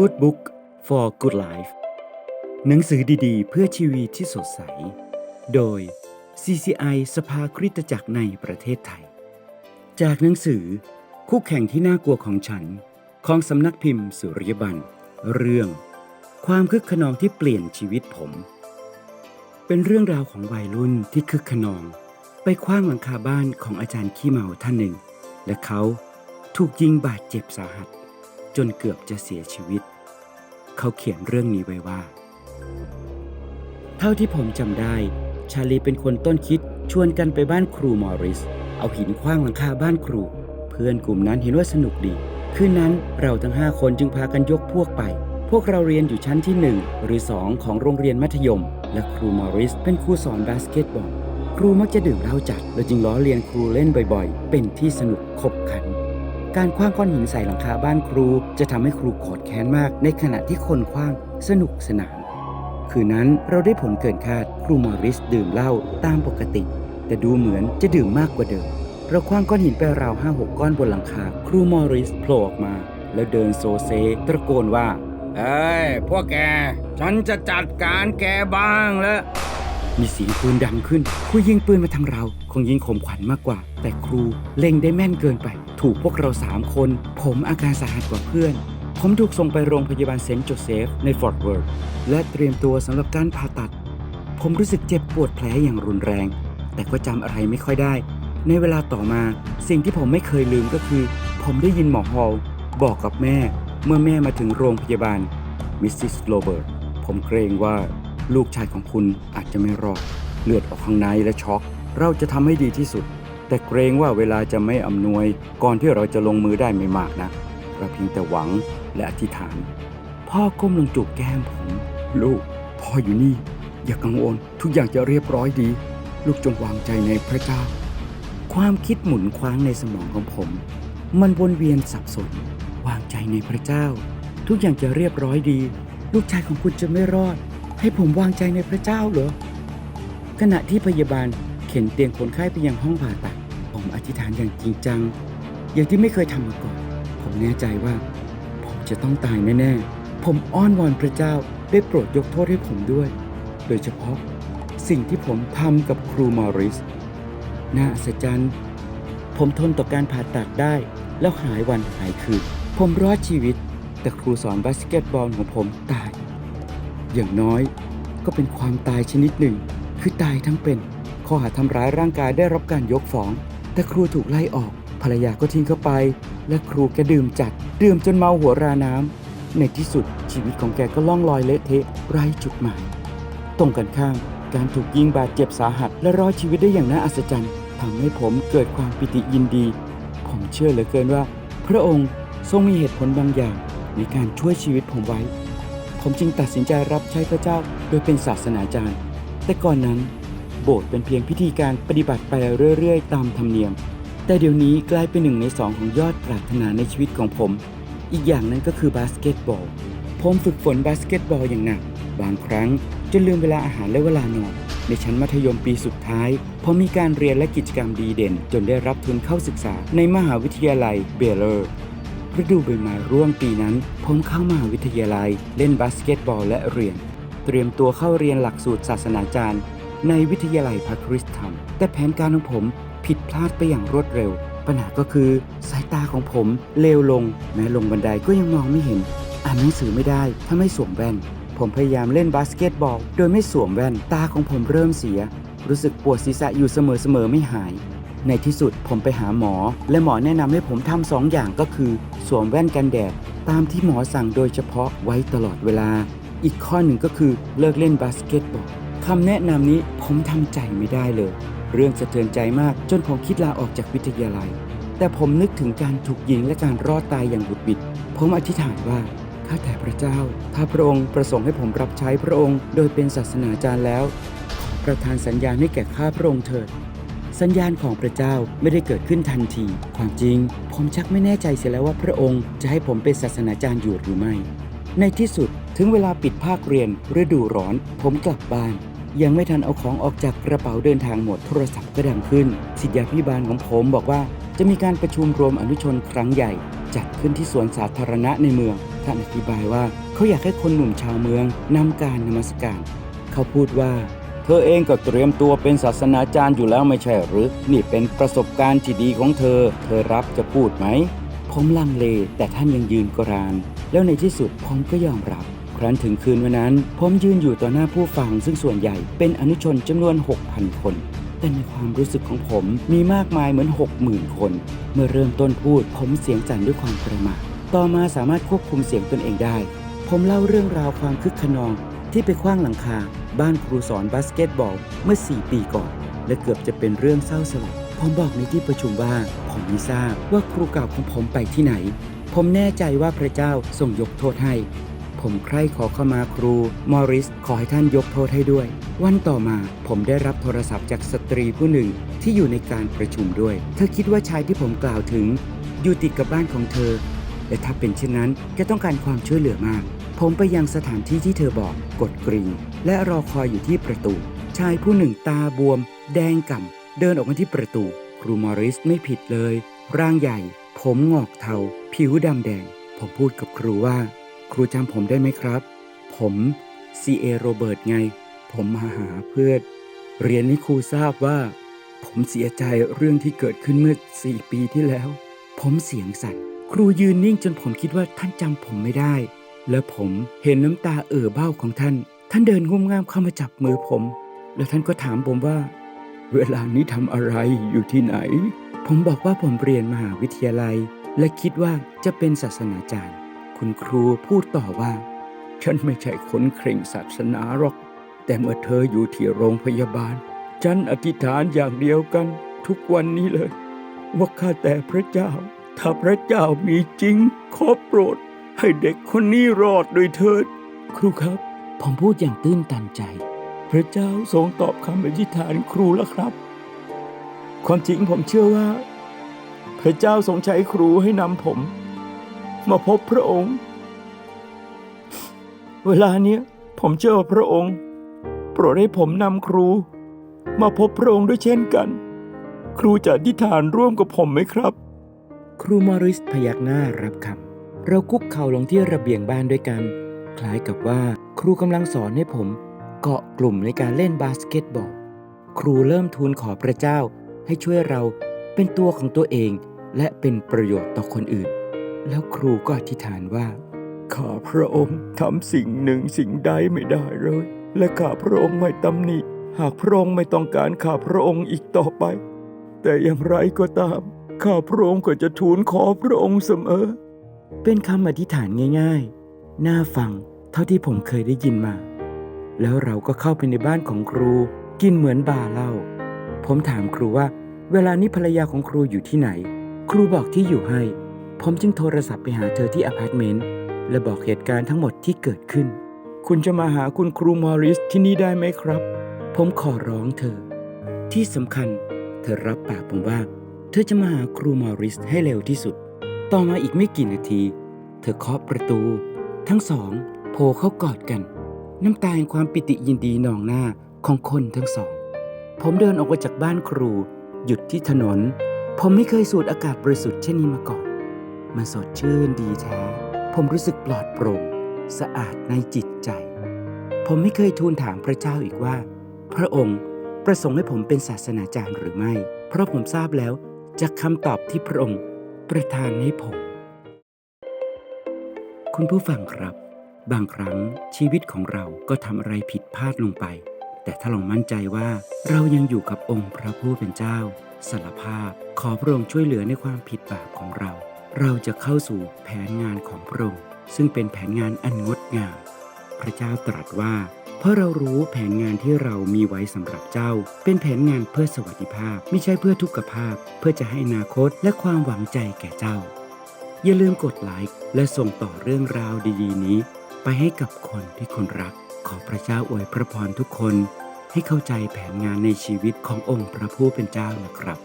Good Book for Good Life หนังสือดีๆ เพื่อชีวิตที่สดใส โดย CCI สภาคริสตจักรในประเทศไทย จากหนังสือ คู่แข่งที่น่ากลัวของฉัน ของสำนักพิมพ์สุริยบันเรื่อง ความคึกขนองที่เปลี่ยนชีวิตผม เป็นเรื่องราวของวัยรุ่นที่คึกขนอง ไปคว้างหลังคาบ้านของอาจารย์ขี้เมาท่านหนึ่ง และเขาถูกยิงบาดเจ็บสาหัส จนเกือบจะเสียชีวิต เขาเขียนเรื่องนี้ไว้ว่า เท่าที่ผมจำได้ ชาลีเป็นคนต้นคิดชวนกันไปบ้านครูมอริส เอาหินคว้างหลังคาบ้านครู เพื่อนกลุ่มนั้นเห็นว่าสนุกดี คืนนั้นเราทั้งห้าคนจึงพากันยกพวกไป พวกเราเรียนอยู่ชั้นที่ 1 หรือ 2 ของโรงเรียนมัธยม และครูมอริสเป็นครูสอนบาสเกตบอลครูมักจะดื่มเหล้าจัด และจึงล้อเลียนครูเล่นบ่อยๆ เป็นที่สนุกขบขัน การคว้างก้อนหินใส่หลังคาบ้านครู จะทำให้ครูโกรธแค้นมาก ในขณะที่คนคว้างสนุกสนาน คืนนั้นเราได้ผลเกินคาดครูมอริสดื่มเหล้าตามปกติ แต่ดูเหมือนจะดื่มมากกว่าเดิม เราคว้างก้อนหินไปราวห้าหกก้อนบนหลังคา ครูมอริสโผล่ออกมา แล้วเดินโซเซตะโกนว่าเอ้ยพวกแก ฉันจะจัดการแกบ้างแล้ว มีเสียงปืนดังขึ้นผู้ยิงปืนมาทางเรา คงยิงข่มขวัญมากกว่า แต่ครูเล็งได้แม่นเกินไป ถูกพวกเราสามคน ผมอาการสาหัสกว่าเพื่อน ผมถูกส่งไปโรงพยาบาลเซนต์โจเซฟในฟอร์ตเวิร์ธและเตรียมตัวสำหรับการผ่าตัด ผมรู้สึกเจ็บปวดแผลอย่างรุนแรง แต่ก็จำอะไรไม่ค่อยได้ ในเวลาต่อมา สิ่งที่ผมไม่เคยลืมก็คือ ผมได้ยินหมอฮอลบอกกับแม่ เมื่อแม่มาถึงโรงพยาบาลมิสซิสโรเบิร์ตผมเกรงว่า ลูกชายของคุณอาจจะไม่รอด เลือดออกข้างในและช็อก เราจะทำให้ดีที่สุด แต่เกรงว่าเวลาจะไม่อำนวย ก่อนที่เราจะลงมือได้ไม่มากนะเราเพียงแต่หวังและอธิษฐาน พ่อก้มลงจูบแก้มผม ลูก พ่ออยู่นี่ อย่ากังวล ทุกอย่างจะเรียบร้อยดี ลูกจงวางใจในพระเจ้า ความคิดหมุนคว้างในสมองของผม มันวนเวียนสับสน วางใจในพระเจ้า ทุกอย่างจะเรียบร้อยดี ลูกชายของคุณจะไม่รอด ให้ผมวางใจในพระเจ้าเหรอ ขณะที่พยาบาลเข็นเตียงคนไข้ไปยังห้องผ่าตัด ผมอธิษฐานอย่างจริงจัง อย่างที่ไม่เคยทำมาก่อน ผมแน่ใจว่า ผมจะต้องตายแน่ๆ ผมอ้อนวอนพระเจ้าได้โปรดยกโทษให้ผมด้วย โดยเฉพาะสิ่งที่ผมทำกับครูมอริส น่าอัศจรรย์ ผมทนต่อการผ่าตัดได้ แล้วหายวันหายคืน ผมรอดชีวิต แต่ครูสอนบาสเกตบอลของผมตาย อย่างน้อย ก็เป็นความตายชนิดหนึ่ง คือตายทั้งเป็นข้อหาทำร้ายร่างกายได้รับการยกฟ้อง แต่ครูถูกไล่ออก ภรรยาก็ทิ้งเข้าไป และครูแกดื่มจัด ดื่มจนเมาหัวราน้ำในที่สุดชีวิตของแกก็ล่องลอยเละเทะไร้จุดหมาย ตรงกันข้ามการถูกยิงบาดเจ็บสาหัส และรอดชีวิตได้อย่างน่าอัศจรรย์ทำให้ผมเกิดความปิติยินดี ผมเชื่อเหลือเกินว่า พระองค์ทรงมีเหตุผลบางอย่างในการช่วยชีวิตผมไว้ ผมจึงตัดสินใจรับใช้พระเจ้าโดยเป็นศาสนาจารย์ แต่ก่อนนั้น โบสถ์เป็นเพียงพิธีการปฏิบัติไปเรื่อยๆ ตามธรรมเนียม แต่เดี๋ยวนี้กลายเป็นหนึ่งในสองของยอดปรารถนาในชีวิตของผม อีกอย่างนั้นก็คือบาสเกตบอล ผมฝึกฝนบาสเกตบอลอย่างหนัก บางครั้งจนลืมเวลาอาหารและเวลานอนในชั้นมัธยมปีสุดท้ายพอมีการเรียนและกิจกรรมดีเด่น จนได้รับทุนเข้าศึกษาในมหาวิทยาลัยเบลเลอร์ ฤดูใบไม้ร่วงปีนั้น ผมเข้ามหาวิทยาลัย เล่นบาสเกตบอลและเรียน เตรียมตัวเข้าเรียนหลักสูตรศาสนาจารย์ ในวิทยาลัยพระคริสตธรรม แต่แผนการของผมผิดพลาดไปอย่างรวดเร็ว ปัญหาก็คือสายตาของผมเลวลง แม้ลงบันไดก็ยังมองไม่เห็น อ่านหนังสือไม่ได้ถ้าไม่สวมแว่น ผมพยายามเล่นบาสเกตบอล โดยไม่สวมแว่นตาของผมเริ่มเสีย รู้สึกปวดศีรษะอยู่เสมอๆไม่หาย ในที่สุดผมไปหาหมอ และหมอแนะนำให้ผมทำสองอย่างก็คือ สวมแว่นกันแดด ตามที่หมอสั่งโดยเฉพาะไว้ตลอดเวลา อีกข้อหนึ่งก็คือเลิกเล่นบาสเกตบอลคำแนะนำนี้ผมทำใจไม่ได้เลย เรื่องสะเทือนใจมากจนผมคิดลาออกจากวิทยาลัย แต่ผมนึกถึงการถูกยิงและการรอดตายอย่างบุดบิด ผมอธิษฐานว่าข้าแต่พระเจ้า ถ้าพระองค์ประสงค์ให้ผมรับใช้พระองค์ โดยเป็นศาสนาจารย์แล้ว ประทานสัญญาณให้แก่ข้าพระองค์เถิด สัญญาณของพระเจ้าไม่ได้เกิดขึ้นทันที ความจริง ผมชักไม่แน่ใจเสียแล้วว่าพระองค์จะให้ผมเป็นศาสนาจารย์อยู่หรือไม่ ในที่สุดถึงเวลาปิดภาคเรียนฤดูร้อน ผมกลับบ้าน ยังไม่ทันเอาของออกจากกระเป๋าเดินทางหมดโทรศัพท์ก็ดังขึ้น สิทธยาพิบาลของผมบอกว่า จะมีการประชุมรวมอนุชนครั้งใหญ่ จัดขึ้นที่สวนสาธารณะในเมืองท่านอธิบายว่าเขาอยากให้คนหนุ่มชาวเมืองนำการนมัสการ เขาพูดว่า เธอเองก็เตรียมตัวเป็นศาสนาจารย์อยู่แล้วไม่ใช่หรือ นี่เป็นประสบการณ์ที่ดีของเธอ เธอรับจะพูดไหม ผมลังเลแต่ท่านยังยืนกราน แล้วในที่สุดผมก็ยอมรับ ครั้นถึงคืนวันนั้น ผมยืนอยู่ต่อหน้าผู้ฟังซึ่งส่วนใหญ่เป็นอนุชนจำนวน 6,000 คน แต่ในความรู้สึกของผมมีมากมายเหมือน 60,000 คน เมื่อเริ่มต้นพูดผมเสียงสั่นด้วยความประมาทต่อมาสามารถควบคุมเสียงตนเองได้ ผมเล่าเรื่องราวความคึกขนองที่ไปคว้างหลังคา บ้านครูสอนบาสเกตบอลเมื่อ 4 ปีก่อน และเกือบจะเป็นเรื่องเศร้าสลดผมบอกในที่ประชุมว่าผมไม่ทราบว่าครูเก่าของผมไปที่ไหน ผมแน่ใจว่าพระเจ้าทรงยกโทษให้ ผมใคร่ขอเข้ามาครู มอริส ขอให้ท่านยกโทษให้ด้วย วันต่อมาผมได้รับโทรศัพท์จากสตรีผู้หนึ่งที่อยู่ในการประชุมด้วย เธอคิดว่าชายที่ผมกล่าวถึง อยู่ติดกับบ้านของเธอ และถ้าเป็นเช่นนั้นจะต้องการความช่วยเหลือมาก ผมไปยังสถานที่ที่เธอบอกกดกริ่งและรอคอยอยู่ที่ประตู ชายผู้หนึ่งตาบวม แดงก่ำเดินออกมาที่ประตู ครูมอริสไม่ผิดเลย ร่างใหญ่ ผมงอกเทา ผิวดำแดง ผมพูดกับครูว่า ครูจำผมได้ไหมครับ ผมซีเอโรเบิร์ตไง ผมมาหาเพื่อเรียนให้ครูทราบว่า ผมเสียใจเรื่องที่เกิดขึ้นเมื่อสี่ปีที่แล้ว ผมเสียงสั่นครูยืนนิ่งจนผมคิดว่าท่านจำผมไม่ได้ และผมเห็นน้ำตาเอ่อเบ้าของท่าน ท่านเดินงุ่มง่ามเข้ามาจับมือผม แล้วท่านก็ถามผมว่า เวลานี้ทำอะไรอยู่ที่ไหน ผมบอกว่าผมเรียนมหาวิทยาลัย และคิดว่าจะเป็นศาสนาจารย์ คุณครูพูดต่อว่า ฉันไม่ใช่คนเคร่งศาสนาหรอก แต่เมื่อเธออยู่ที่โรงพยาบาล ฉันอธิษฐานอย่างเดียวกัน ทุกวันนี้เลย ว่าข้าแต่พระเจ้า ถ้าพระเจ้ามีจริง ขอโปรด ให้เด็กคนนี้รอดโดวยเถิด ครูครับ ผมพูดอย่างตื้นตันใจ พระเจ้าทรงตอบคำอธิษฐานครูแล้วครับ ความจริงผมเชื่อว่า พระเจ้าทรงใช้ครูให้นำผม มาพบพระองค์ เวลาเนี้ยผมเชื่อว่าพระองค์ โปรดให้ผมนำครู มาพบพระองค์ด้วยเช่นกัน ครูจะอธิษฐานร่วมกับผมไหมครับ ครูมอริสพยักหน้ารับคำ เราคุกเข่าลงที่ระเบียงบ้านด้วยกัน คล้ายกับว่าครูกำลังสอนให้ผมเกาะกลุ่มในการเล่นบาสเกตบอล ครูเริ่มทูลขอพระเจ้าให้ช่วยเราเป็นตัวของตัวเอง และเป็นประโยชน์ต่อคนอื่น แล้วครูก็อธิษฐานว่า ข้าพระองค์ทำสิ่งหนึ่งสิ่งใดไม่ได้เลย และข้าพระองค์ไม่ตำหนิ หากพระองค์ไม่ต้องการข้าพระองค์อีกต่อไป แต่อย่างไรก็ตาม ข้าพระองค์ก็จะทูลขอพระองค์เสมอ เป็นคำอธิษฐานง่ายๆ น่าฟังเท่าที่ผมเคยได้ยินมา แล้วเราก็เข้าไปในบ้านของครู กินเหมือนบาเหล้าผมถามครูว่า เวลานี้ภรรยาของครูอยู่ที่ไหน ครูบอกที่อยู่ให้ ผมจึงโทรศัพท์ไปหาเธอที่อพาร์ตเมนต์และบอกเหตุการณ์ทั้งหมดที่เกิดขึ้น คุณจะมาหาคุณครูมอริสที่นี่ได้ไหมครับ ผมขอร้องเธอ ที่สำคัญ เธอรับปากผมว่า เธอจะมาหาครูมอริสให้เร็วที่สุด ต่อมาอีกไม่กี่นาที เธอเคาะประตู ทั้งสองโผล่เข้ากอดกัน น้ำตาแห่งความปิติยินดีนองหน้าของคนทั้งสอง ผมเดินออกมาจากบ้านครู หยุดที่ถนน ผมไม่เคยสูดอากาศบริสุทธิ์เช่นนี้มาก่อน มันสดชื่นดีแท้ ผมรู้สึกปลอดโปร่ง สะอาดในจิตใจ ผมไม่เคยทูลถามพระเจ้าอีกว่า พระองค์ประสงค์ให้ผมเป็นศาสนาจารย์หรือไม่ เพราะผมทราบแล้วจากคำตอบที่พระองค์ ประทานให้ผม คุณผู้ฟังครับ บางครั้งชีวิตของเราก็ทำอะไรผิดพลาดลงไป แต่ถ้าเรามั่นใจว่าเรายังอยู่กับองค์พระผู้เป็นเจ้าสารภาพ ขอพระองค์ช่วยเหลือในความผิดบาปของเรา เราจะเข้าสู่แผนงานของพระองค์ซึ่งเป็นแผนงานอันงดงาม พระเจ้าตรัสว่า เพราะเรารู้แผนงานที่เรามีไว้สำหรับเจ้า เป็นแผนงานเพื่อสวัสดิภาพ ไม่ใช่เพื่อทุกขภาพ เพื่อจะให้อนาคตและความหวังใจแก่เจ้า อย่าลืมกดไลค์และส่งต่อเรื่องราวดีๆ นี้ ไปให้กับคนที่คนรัก ขอพระเจ้าอวยพระพรทุกคน ให้เข้าใจแผนงานในชีวิตขององค์พระผู้เป็นเจ้านะครับ